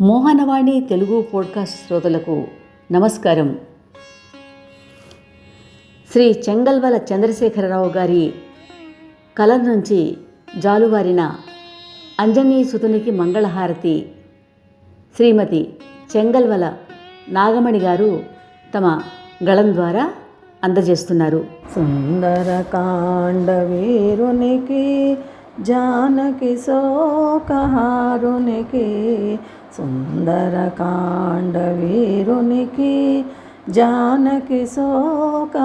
Mohanavani Telugu podcast శ్రోతలకు నమస్కారం. శ్రీ చెంగల్వల చంద్రశేఖరరావు గారి కలం నుంచి జాలువారిన అంజనీ సుతునికి మంగళహారతి శ్రీమతి చెంగల్వల నాగమణి గారు తమ గళం ద్వారా అందజేస్తున్నారు. సుందరకాండ వీరునికి జానకి సోకహారునికి సుందరకాండ వీరునికి జానకి శోకహారునికి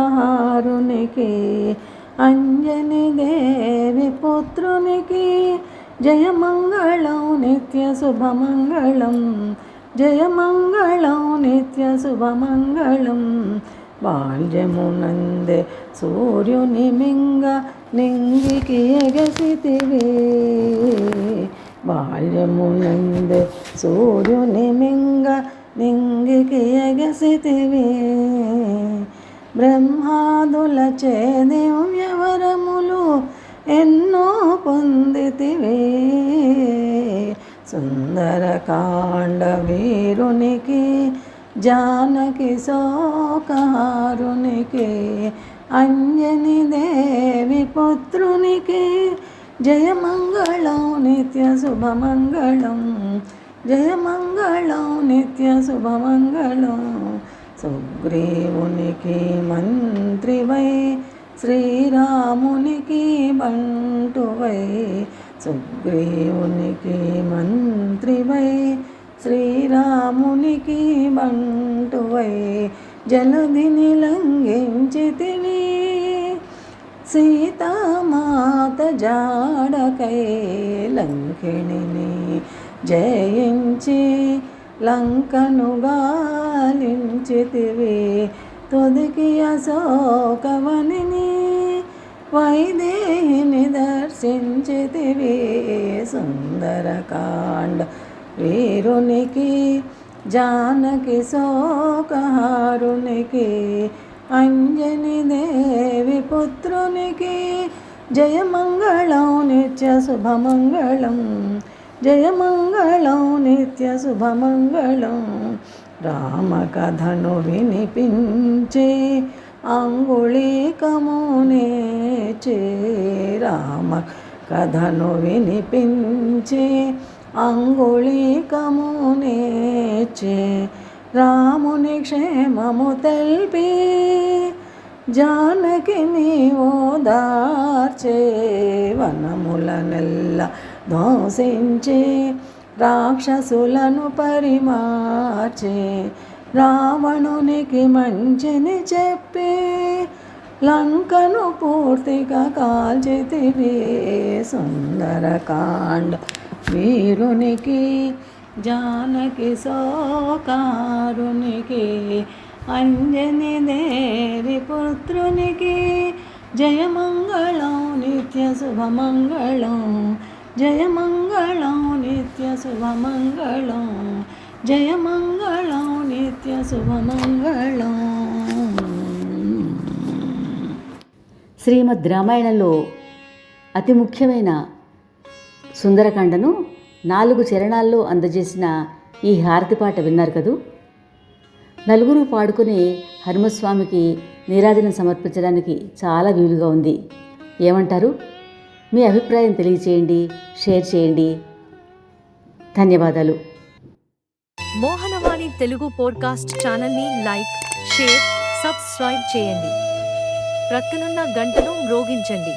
అంజని దేవి పుత్రునికి జయమంగళం నిత్య శుభమంగళం జయమంగళం నిత్య శుభమంగళం. బాల్యమునందే సూర్యుని మింగ నింగికి ఎగసితివే. బాల్యమునందే సూర్యుని మింగ నింగికి ఎగసితివి బ్రహ్మాదుల చేదివ్యవరములు ఎన్నో పొందితివి సుందరకాండ వీరునికి జానకి శోకారునికి అంజని దేవి పుత్రునికి జయమంగళం నిత్య శుభమంగళం. జయమంగళం నిత్య శుభమంగళం. సుగ్రీవునికి మంత్రివై శ్రీరామునికి బంటువై. సుగ్రీవునికి మంత్రివై శ్రీరామునికి బంటువై. జలధిని లంఘించి తిని సీతామాత జాడకై లంకిణిని జయించి లంకను గాలించితివి. తొదికి అశోకవనిని వైదేహిని దర్శించితివి. సుందరకాండ వీరునికి జానకి శోకహారునికి అంజని దే పుత్రునికి జయమంగళం నిత్య శుభమంగళం. జయమంగళం నిత్య శుభమంగళం. రామకథను వినిపించే అంగుళీకమునే చే రామ కథను వినిపించే అంగుళీకమునే చే రాముని క్షేమము తెల్పి జానకిని ఓదార్చే వనముల నెల్ల రాక్షసులను పరిమార్చే రావణునికి మంచిని చెప్పి లంకను పూర్తిగా కాల్చితివి సుందరకాండ వీరునికి జానకి సోకారునికి అంజని దే పుత్రునికి జయమంగళం నిత్య శుభమంగళం. జయమంగళం నిత్య శుభమంగళం. జయమంగళం నిత్య శుభమంగళం. శ్రీమద్ రామాయణంలో అతి ముఖ్యమైన సుందరకాండను నాలుగు చరణాల్లో అందజేసిన ఈ హారతి పాట విన్నారు కదూ? నలుగురు పాడుకునే హనుమస్వామికి నీరాజనం సమర్పించడానికి చాలా వీలుగా ఉంది. ఏమంటారు? మీ అభిప్రాయం తెలియచేయండి షేర్ చేయండి. ధన్యవాదాలు. మోహనవాణి తెలుగు పోడ్కాస్ట్ ఛానల్ని లైక్ షేర్ సబ్స్క్రైబ్ చేయండి. ప్రక్కనున్న గంటను మ్రోగించండి